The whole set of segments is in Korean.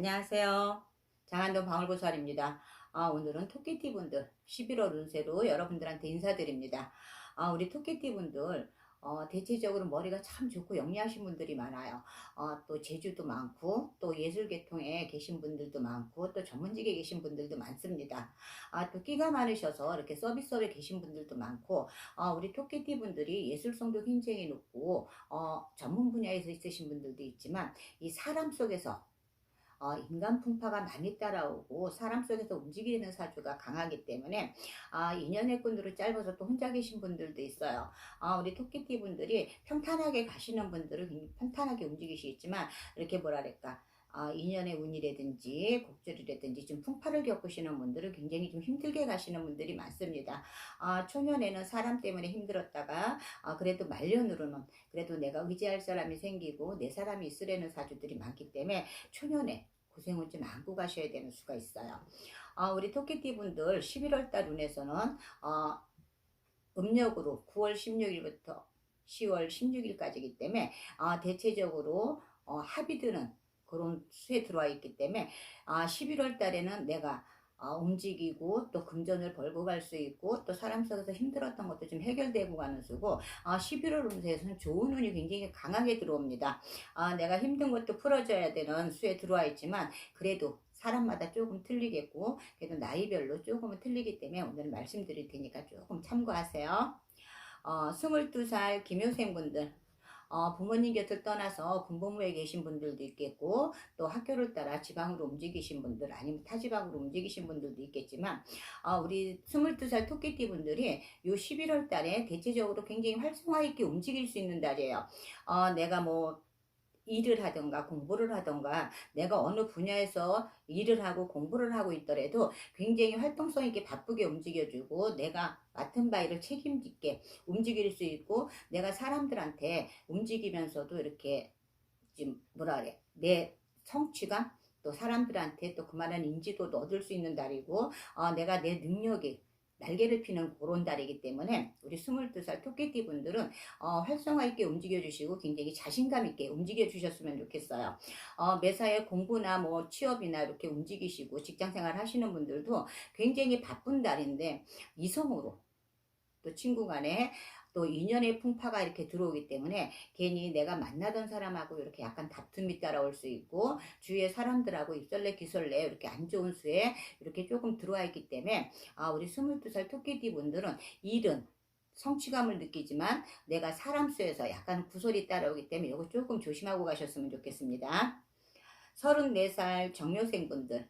안녕하세요. 장안동 방울보살입니다. 아, 오늘은 토끼띠 분들 11월 운세로 여러분들한테 인사드립니다. 아, 우리 토끼띠 분들 어, 대체적으로 머리가 참 좋고 영리하신 분들이 많아요. 어, 또 재주도 많고 또 예술계통에 계신 분들도 많고 또 전문직에 계신 분들도 많습니다. 아, 또 끼가 많으셔서 이렇게 서비스업에 계신 분들도 많고 어, 우리 토끼띠 분들이 예술성도 굉장히 높고 어, 전문 분야에서 있으신 분들도 있지만 이 사람 속에서 어, 인간 풍파가 많이 따라오고 사람 속에서 움직이는 사주가 강하기 때문에 아, 인연의 끈으로 짧아서 또 혼자 계신 분들도 있어요. 아, 우리 토끼띠 분들이 평탄하게 가시는 분들은 평탄하게 움직이시겠지만 이렇게 뭐랄까 아, 인연의 운이라든지 곡절이라든지 좀 풍파를 겪으시는 분들은 굉장히 좀 힘들게 가시는 분들이 많습니다. 아, 초년에는 사람 때문에 힘들었다가 아, 그래도 말년으로는 그래도 내가 의지할 사람이 생기고 내 사람이 있으려는 사주들이 많기 때문에 초년에 고생을 좀 안고 가셔야 되는 수가 있어요. 아, 우리 토끼띠 분들 11월 달 운에서는 어, 음력으로 9월 16일부터 10월 16일까지이기 때문에 아, 대체적으로 어, 합이 드는 그런 수에 들어와 있기 때문에 아, 11월 달에는 내가 아, 움직이고 또 금전을 벌고 갈 수 있고 또 사람 속에서 힘들었던 것도 좀 해결되고 가는 수고 아, 11월 운세에서는 좋은 운이 굉장히 강하게 들어옵니다. 아, 내가 힘든 것도 풀어줘야 되는 수에 들어와 있지만 그래도 사람마다 조금 틀리겠고 그래도 나이별로 조금은 틀리기 때문에 오늘 말씀드릴 테니까 조금 참고하세요. 어, 22살 김효생분들 어, 부모님 곁을 떠나서 군복무에 계신 분들도 있겠고 또 학교를 따라 지방으로 움직이신 분들 아니면 타지방으로 움직이신 분들도 있겠지만 어, 우리 22살 토끼띠 분들이 요 11월 달에 대체적으로 굉장히 활성화 있게 움직일 수 있는 달이에요. 어, 내가 뭐 일을 하던가 공부를 하던가 내가 어느 분야에서 일을 하고 공부를 하고 있더라도 굉장히 활동성 있게 바쁘게 움직여주고 내가 맡은 바를 책임지게 움직일 수 있고 내가 사람들한테 움직이면서도 이렇게 좀 뭐라 그래? 내 성취감 또 사람들한테 또 그만한 인지도도 얻을 수 있는 달이고 어, 내가 내 능력이 날개를 피는 그런 달이기 때문에 우리 22살 토끼띠 분들은 어, 활성화 있게 움직여 주시고 굉장히 자신감 있게 움직여 주셨으면 좋겠어요. 어, 매사에 공부나 뭐 취업이나 이렇게 움직이시고 직장 생활 하시는 분들도 굉장히 바쁜 달인데 이성으로 또 친구 간에 또 인연의 풍파가 이렇게 들어오기 때문에 괜히 내가 만나던 사람하고 이렇게 약간 다툼이 따라올 수 있고 주위의 사람들하고 입설레 기설레 이렇게 안 좋은 수에 이렇게 조금 들어와 있기 때문에 아 우리 22살 토끼띠 분들은 일은 성취감을 느끼지만 내가 사람 수에서 약간 구설이 따라오기 때문에 이거 조금 조심하고 가셨으면 좋겠습니다. 34살 정료생분들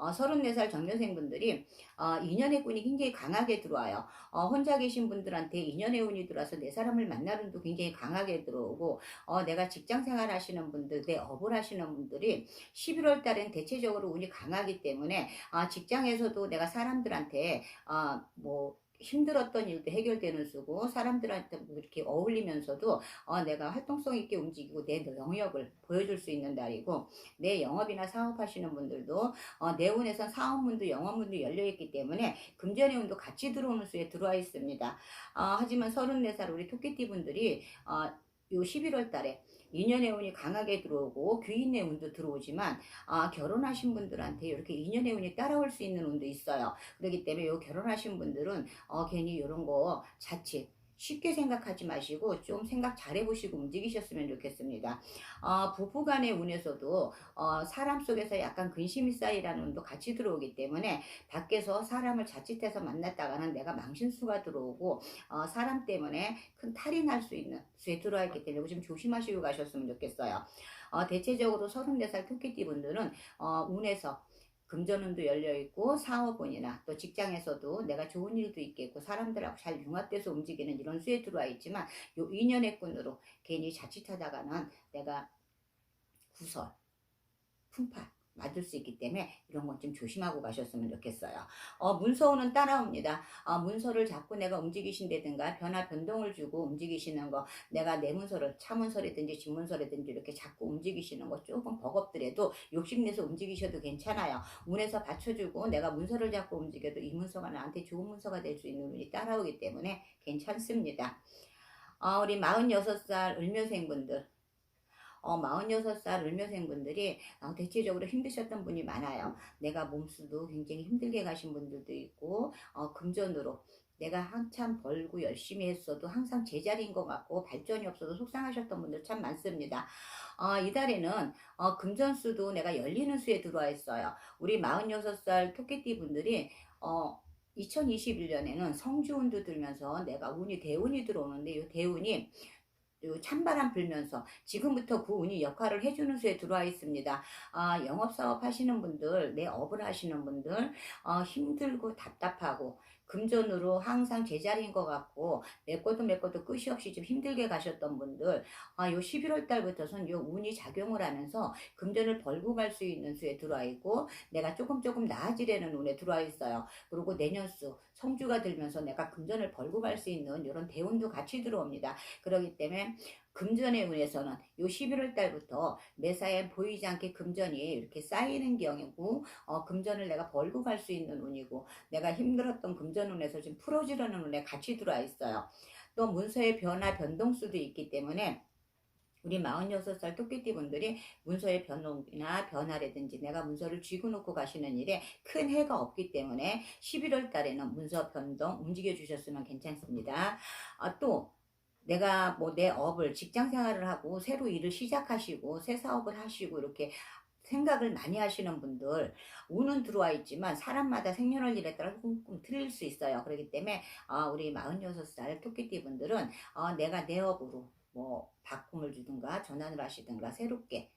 어, 34살 정년생분들이 어, 인연의 꾼이 굉장히 강하게 들어와요. 어, 혼자 계신 분들한테 인연의 운이 들어와서 내 사람을 만나는 운도 굉장히 강하게 들어오고 어, 내가 직장 생활 하시는 분들, 내 업을 하시는 분들이 11월 달엔 대체적으로 운이 강하기 때문에 어, 직장에서도 내가 사람들한테 어, 뭐 힘들었던 일도 해결되는 수고 사람들한테 뭐 이렇게 어울리면서도 어, 내가 활동성 있게 움직이고 내 영역을 보여줄 수 있는 달이고 내 영업이나 사업하시는 분들도 어, 내 운에선 사업문도 영업문도 열려있기 때문에 금전의 운도 같이 들어오는 수에 들어와 있습니다. 어, 하지만 34살 우리 토끼띠 분들이 어, 요 11월 달에 인연의 운이 강하게 들어오고 귀인의 운도 들어오지만 아, 결혼하신 분들한테 이렇게 인연의 운이 따라올 수 있는 운도 있어요. 그렇기 때문에 요 결혼하신 분들은 어, 괜히 이런 거 자칫 쉽게 생각하지 마시고 좀 생각 잘 해보시고 움직이셨으면 좋겠습니다. 어, 부부간의 운에서도 어, 사람 속에서 약간 근심이 쌓이라는 운도 같이 들어오기 때문에 밖에서 사람을 자칫해서 만났다가는 내가 망신수가 들어오고 어, 사람 때문에 큰 탈이 날 수 있는 수에 들어와 있기 때문에 좀 조심하시고 가셨으면 좋겠어요. 어, 대체적으로 34살 토끼띠 분들은 어, 운에서 금전운도 열려 있고 사업운이나 또 직장에서도 내가 좋은 일도 있겠고 사람들하고 잘 융합돼서 움직이는 이런 수에 들어와 있지만 요 인연의 꾼으로 괜히 자칫하다가는 내가 구설, 풍파 맞을 수 있기 때문에 이런 건 좀 조심하고 가셨으면 좋겠어요. 어, 문서운은 따라옵니다. 어, 문서를 자꾸 내가 움직이신다든가 변화 변동을 주고 움직이시는 거 내가 내 문서를 차 문서라든지 집 문서라든지 이렇게 자꾸 움직이시는 거 조금 버겁더라도 욕심내서 움직이셔도 괜찮아요. 운에서 받쳐주고 내가 문서를 자꾸 움직여도 이 문서가 나한테 좋은 문서가 될 수 있는 운이 따라오기 때문에 괜찮습니다. 어, 우리 46살 을묘생분들 어, 46살 을묘생 분들이 어, 대체적으로 힘드셨던 분이 많아요. 내가 몸수도 굉장히 힘들게 가신 분들도 있고 어, 금전으로 내가 한참 벌고 열심히 했어도 항상 제자리인 것 같고 발전이 없어서 속상하셨던 분들 참 많습니다. 어, 이달에는 어, 금전수도 내가 열리는 수에 들어와 있어요. 우리 46살 토끼띠 분들이 어, 2021년에는 성주운도 들면서 내가 운이 대운이 들어오는데 이 대운이 요 찬바람 불면서 지금부터 그 운이 역할을 해주는 수에 들어와 있습니다. 아, 영업사업 하시는 분들, 내 업을 하시는 분들, 어, 힘들고 답답하고, 금전으로 항상 제자리인 것 같고, 메꿔도 메꿔도 끝이 없이 좀 힘들게 가셨던 분들, 아, 요 11월 달부터선 요 운이 작용을 하면서 금전을 벌고 갈 수 있는 수에 들어와 있고, 내가 조금 조금 나아지려는 운에 들어와 있어요. 그리고 내년 수, 성주가 들면서 내가 금전을 벌고 갈 수 있는 이런 대운도 같이 들어옵니다. 그렇기 때문에 금전의 운에서는 요 11월 달부터 매사에 보이지 않게 금전이 이렇게 쌓이는 경우고 어, 금전을 내가 벌고 갈 수 있는 운이고 내가 힘들었던 금전 운에서 지금 풀어지려는 운에 같이 들어와 있어요. 또 문서의 변화 변동수도 있기 때문에 우리 46살 토끼띠 분들이 문서의 변동이나 변화라든지 내가 문서를 쥐고 놓고 가시는 일에 큰 해가 없기 때문에 11월 달에는 문서 변동 움직여 주셨으면 괜찮습니다. 아, 또 내가 뭐 내 업을 직장 생활을 하고 새로 일을 시작하시고 새 사업을 하시고 이렇게 생각을 많이 하시는 분들 운은 들어와 있지만 사람마다 생년월일에 따라 조금 틀릴 수 있어요. 그렇기 때문에 아, 우리 46살 토끼띠 분들은 어, 내가 내 업으로 뭐 바꿈을 주든가 전환을 하시든가 새롭게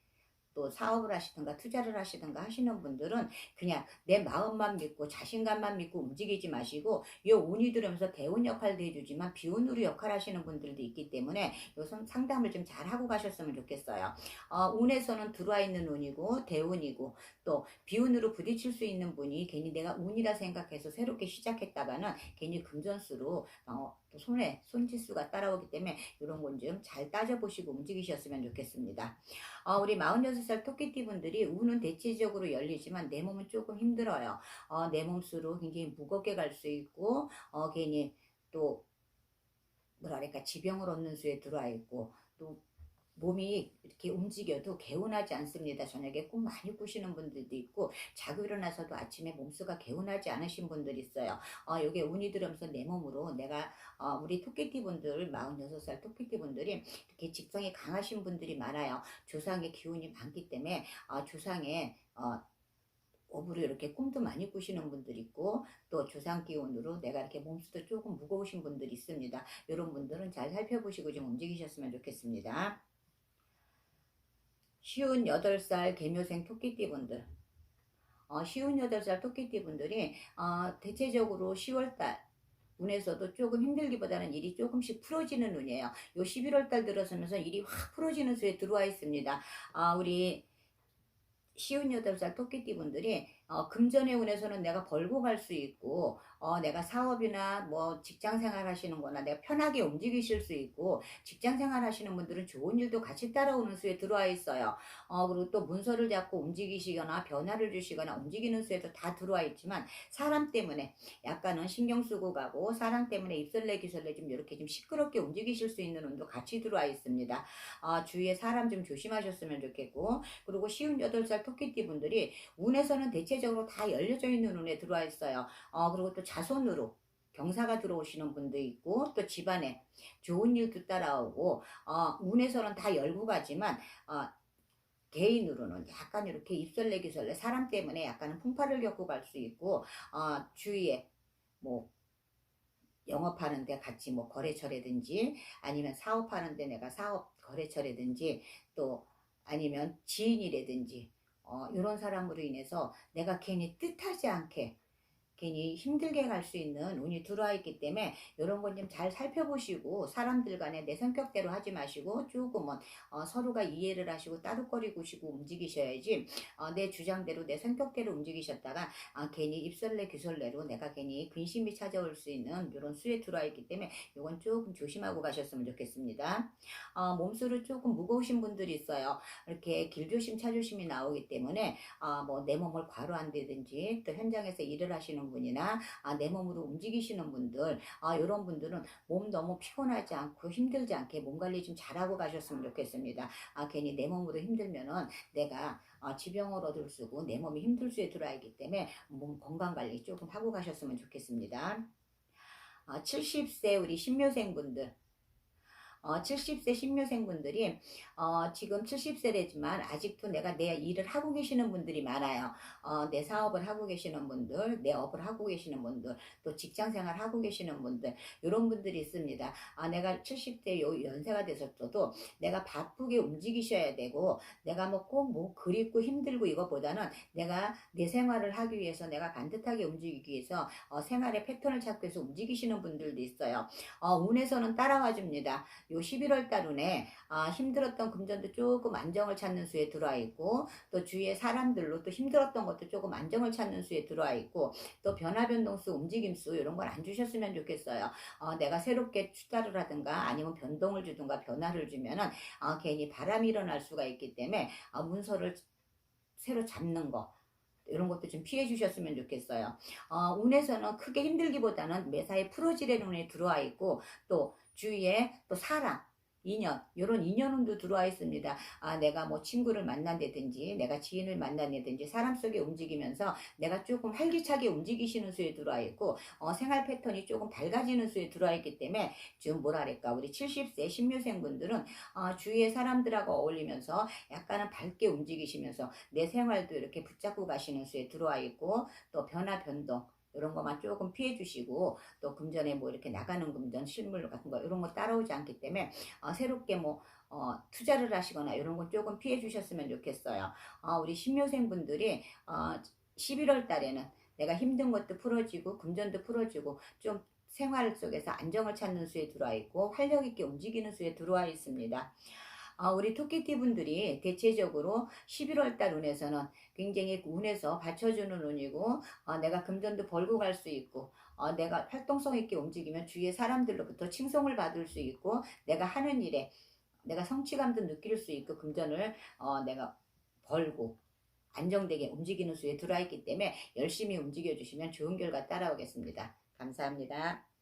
또 사업을 하시든가 투자를 하시든가 하시는 분들은 그냥 내 마음만 믿고 자신감만 믿고 움직이지 마시고 이 운이 들으면서 대운 역할도 해주지만 비운으로 역할 하시는 분들도 있기 때문에 요 상담을 좀 잘 하고 가셨으면 좋겠어요. 어, 운에서는 들어와 있는 운이고 대운이고 또 비운으로 부딪힐 수 있는 분이 괜히 내가 운이라 생각해서 새롭게 시작했다가는 괜히 금전수로 어, 또 손에 손짓수가 따라오기 때문에 이런 건 좀 잘 따져보시고 움직이셨으면 좋겠습니다. 어, 우리 46살 토끼띠 분들이 운은 대체적으로 열리지만 내 몸은 조금 힘들어요. 어, 내 몸수로 굉장히 무겁게 갈 수 있고 어, 괜히 또 뭐랄까 지병을 얻는 수에 들어와 있고 또 몸이 이렇게 움직여도 개운하지 않습니다. 저녁에 꿈 많이 꾸시는 분들도 있고 자고 일어나서도 아침에 몸수가 개운하지 않으신 분들이 있어요. 어, 이게 운이 들으면서 내 몸으로 내가 어, 우리 토끼띠 분들 46살 토끼띠 분들이 이렇게 직성이 강하신 분들이 많아요. 조상의 기운이 많기 때문에 어, 조상의 어, 업으로 이렇게 꿈도 많이 꾸시는 분들 있고 또 조상 기운으로 내가 이렇게 몸수도 조금 무거우신 분들이 있습니다. 이런 분들은 잘 살펴보시고 좀 움직이셨으면 좋겠습니다. 쉬운 8살 개묘생 토끼띠 분들 어, 쉬운 8살 토끼띠 분들이 어, 대체적으로 10월달 운에서도 조금 힘들기보다는 일이 조금씩 풀어지는 운이에요. 요 11월 달 들어서면서 일이 확 풀어지는 수에 들어와 있습니다. 아, 우리 쉬운 8살 토끼띠 분들이 어, 금전의 운에서는 내가 벌고 갈 수 있고 어, 내가 사업이나 뭐 직장 생활 하시는 거나 내가 편하게 움직이실 수 있고 직장 생활 하시는 분들은 좋은 일도 같이 따라오는 수에 들어와 있어요. 어, 그리고 또 문서를 잡고 움직이시거나 변화를 주시거나 움직이는 수에도 다 들어와 있지만 사람 때문에 약간은 신경 쓰고 가고 사람 때문에 입설내 기설내 좀 이렇게 좀 시끄럽게 움직이실 수 있는 운도 같이 들어와 있습니다. 어, 주위에 사람 좀 조심하셨으면 좋겠고 그리고 쉬운 8살 토끼띠 분들이 운에서는 대체 적으로 다 열려져 있는 운에 들어와 있어요. 어, 그리고 또 자손으로 경사가 들어오시는 분도 있고 또 집안에 좋은 일도 따라오고 어, 운에서는 다 열고 가지만 어, 개인으로는 약간 이렇게 입설레기설레 사람 때문에 약간은 풍파를 겪고 갈 수 있고 어, 주위에 뭐 영업하는데 같이 뭐 거래처라든지 아니면 사업하는데 내가 사업 거래처라든지 또 아니면 지인이라든지 어, 이런 사람으로 인해서 내가 괜히 뜻하지 않게 괜히 힘들게 갈 수 있는 운이 들어와 있기 때문에 이런 건 좀 잘 살펴보시고 사람들 간에 내 성격대로 하지 마시고 조금은 어, 서로가 이해를 하시고 따뜻거리고시고 움직이셔야지 어, 내 주장대로 내 성격대로 움직이셨다가 아, 괜히 입설레 귀설레로 내가 괜히 근심이 찾아올 수 있는 이런 수에 들어와 있기 때문에 이건 조금 조심하고 가셨으면 좋겠습니다. 어, 몸수를 조금 무거우신 분들이 있어요. 이렇게 길조심 차조심이 나오기 때문에 어, 뭐내 몸을 과로한다든지 또 현장에서 일을 하시는 분이나 아, 내 몸으로 움직이시는 분들 아, 이런 분들은 몸 너무 피곤하지 않고 힘들지 않게 몸 관리 좀 잘하고 가셨으면 좋겠습니다. 아, 괜히 내 몸으로 힘들면은 내가 아, 얻을 수고 내 몸이 힘들 수에 들어야 하기 때문에 몸 건강 관리 조금 하고 가셨으면 좋겠습니다. 아, 70세 우리 신묘생분들 어, 70세 신묘생분들이 어, 지금 70세래지만 아직도 내가 내 일을 하고 계시는 분들이 많아요. 어, 내 사업을 하고 계시는 분들, 내 업을 하고 계시는 분들, 또 직장생활 하고 계시는 분들 이런 분들이 있습니다. 아, 내가 70대 요 연세가 되셨어도 내가 바쁘게 움직이셔야 되고 내가 뭐꼭뭐 그립고 힘들고 이것보다는 내가 내 생활을 하기 위해서 내가 반듯하게 움직이기 위해서 어, 생활의 패턴을 찾기 위해서 움직이시는 분들도 있어요. 어, 운에서는 따라와 줍니다. 요 11월 달 운에 아, 힘들었던 금전도 조금 안정을 찾는 수에 들어와 있고 또 주위의 사람들로 또 힘들었던 것도 조금 안정을 찾는 수에 들어와 있고 또 변화 변동수 움직임 수 이런 걸 안 주셨으면 좋겠어요. 어, 내가 새롭게 투자를 하든가 아니면 변동을 주든가 변화를 주면은 아, 괜히 바람이 일어날 수가 있기 때문에 아, 문서를 새로 잡는 거 이런 것도 좀 피해 주셨으면 좋겠어요. 어, 운에서는 크게 힘들기보다는 매사에 풀어지는 운에 들어와 있고 또 주위에 또 사랑, 인연, 이런 인연운도 들어와 있습니다. 아, 내가 뭐 친구를 만난다든지, 내가 지인을 만난다든지, 사람 속에 움직이면서 내가 조금 활기차게 움직이시는 수에 들어와 있고, 어, 생활 패턴이 조금 밝아지는 수에 들어와 있기 때문에, 지금 뭐랄까, 우리 70세 신묘생분들은, 어, 주위의 사람들하고 어울리면서 약간은 밝게 움직이시면서 내 생활도 이렇게 붙잡고 가시는 수에 들어와 있고, 또 변화, 변동, 이런 것만 조금 피해 주시고 또 금전에 뭐 이렇게 나가는 금전 실물 같은 거 이런 거 따라오지 않기 때문에 어, 새롭게 뭐 어, 투자를 하시거나 이런 거 조금 피해 주셨으면 좋겠어요. 어, 우리 신묘생 분들이 어, 11월 달에는 내가 힘든 것도 풀어지고 금전도 풀어지고 좀 생활 속에서 안정을 찾는 수에 들어와 있고 활력 있게 움직이는 수에 들어와 있습니다. 아, 우리 토끼띠 분들이 대체적으로 11월 달 운에서는 굉장히 운에서 받쳐주는 운이고 어, 내가 금전도 벌고 갈 수 있고 어, 내가 활동성 있게 움직이면 주위의 사람들로부터 칭송을 받을 수 있고 내가 하는 일에 내가 성취감도 느낄 수 있고 금전을 어, 내가 벌고 안정되게 움직이는 수에 들어와 있기 때문에 열심히 움직여 주시면 좋은 결과 따라오겠습니다. 감사합니다.